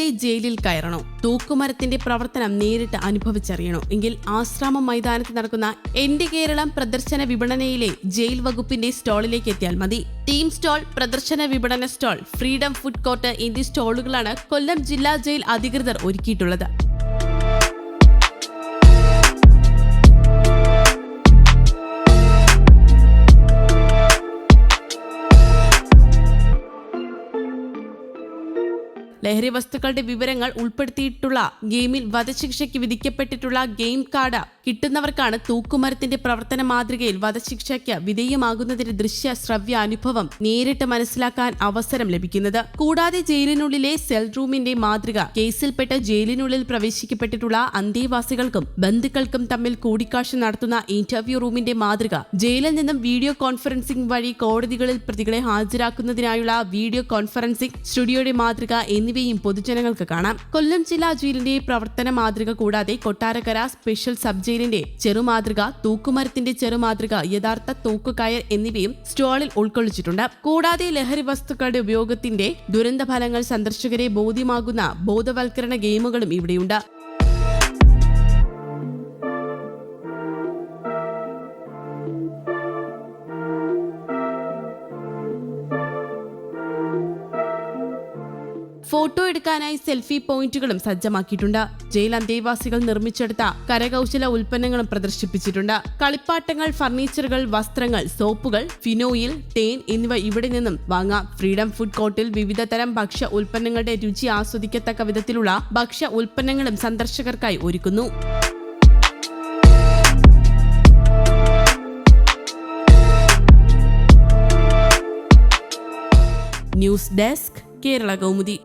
ജയിലിൽ കയറണോ? തൂക്കുമരത്തിന്റെ പ്രവർത്തനം നേരിട്ട് അനുഭവിച്ചറിയണോ? എങ്കിൽ ആശ്രാമം മൈതാനത്ത് നടക്കുന്ന എന്റെ കേരളം പ്രദർശന വിപണനയിലെ ജയിൽ വകുപ്പിന്റെ സ്റ്റാളിലേക്ക് എത്തിയാൽ മതി. ടീം സ്റ്റോൾ പ്രദർശന വിപണന സ്റ്റോൾ ഫ്രീഡം ഫുഡ് കോർട്ട് എന്നീ സ്റ്റോളുകളാണ് കൊല്ലം ജില്ലാ ജയിൽ അധികൃതർ ഒരുക്കിയിട്ടുള്ളത്. ലഹരി വസ്തുക്കളുടെ വിവരങ്ങൾ ഉൾപ്പെടുത്തിയിട്ടുള്ള ഗെയിമിൽ വധശിക്ഷയ്ക്ക് വിധിക്കപ്പെട്ടിട്ടുള്ള ഗെയിം കാർഡ് കിട്ടുന്നവർക്കാണ് തൂക്കുമരത്തിന്റെ പ്രവർത്തന മാതൃകയിൽ വധശിക്ഷയ്ക്ക് വിധേയമാകുന്നതിന്റെ ദൃശ്യ ശ്രവ്യ അനുഭവം നേരിട്ട് മനസ്സിലാക്കാൻ അവസരം ലഭിക്കുന്നത്. കൂടാതെ ജയിലിനുള്ളിലെ സെൽ റൂമിന്റെ മാതൃക കേസിൽപ്പെട്ട ജയിലിനുള്ളിൽ പ്രവേശിക്കപ്പെട്ടിട്ടുള്ള അന്തേവാസികൾക്കും ബന്ധുക്കൾക്കും തമ്മിൽ കൂടിക്കാഴ്ച നടത്തുന്ന ഇന്റർവ്യൂ റൂമിന്റെ മാതൃക ജയിലിൽ നിന്നും വീഡിയോ കോൺഫറൻസിംഗ് വഴി കോടതികളിൽ പ്രതികളെ ഹാജരാക്കുന്നതിനായുള്ള വീഡിയോ കോൺഫറൻസിംഗ് സ്റ്റുഡിയോയുടെ മാതൃക എന്നിവയും പൊതുജനങ്ങൾക്ക് കാണാം. കൊല്ലം ജില്ലാ ജയിലിന്റെ പ്രവർത്തന മാതൃക കൂടാതെ കൊട്ടാരക്കര സ്പെഷ്യൽ സബ് ജയിലിന്റെ ചെറുമാതൃക തൂക്കുമരത്തിന്റെ ചെറുമാതൃക യഥാർത്ഥ തൂക്കുകയർ എന്നിവയും സ്റ്റോളിൽ ഉൾക്കൊള്ളിച്ചിട്ടുണ്ട്. കൂടാതെ ലഹരി വസ്തുക്കളുടെ ഉപയോഗത്തിന്റെ ദുരന്ത ഫലങ്ങൾ സന്ദർശകരെ ബോധ്യമാകുന്ന ബോധവൽക്കരണ ഗെയിമുകളും ഇവിടെയുണ്ട്. ഫോട്ടോ എടുക്കാനായി സെൽഫി പോയിന്റുകളും സജ്ജമാക്കിയിട്ടുണ്ട്. ജയിൽ അന്തേവാസികൾ നിർമ്മിച്ചെടുത്ത കരകൗശല ഉൽപ്പന്നങ്ങളും പ്രദർശിപ്പിച്ചിട്ടുണ്ട്. കളിപ്പാട്ടങ്ങൾ ഫർണിച്ചറുകൾ വസ്ത്രങ്ങൾ സോപ്പുകൾ ഫിനോയിൽ തേൻ എന്നിവ ഇവിടെ നിന്നും വാങ്ങാം. ഫ്രീഡം ഫുഡ് കോർട്ടിൽ വിവിധ തരം ഭക്ഷ്യ ഉൽപ്പന്നങ്ങളുടെ രുചി ആസ്വദിക്കത്തക്ക വിധത്തിലുള്ള ഭക്ഷ്യ ഉൽപ്പന്നങ്ങളും സന്ദർശകർക്കായി ഒരുക്കുന്നു. News desk Kerala Kaumudi.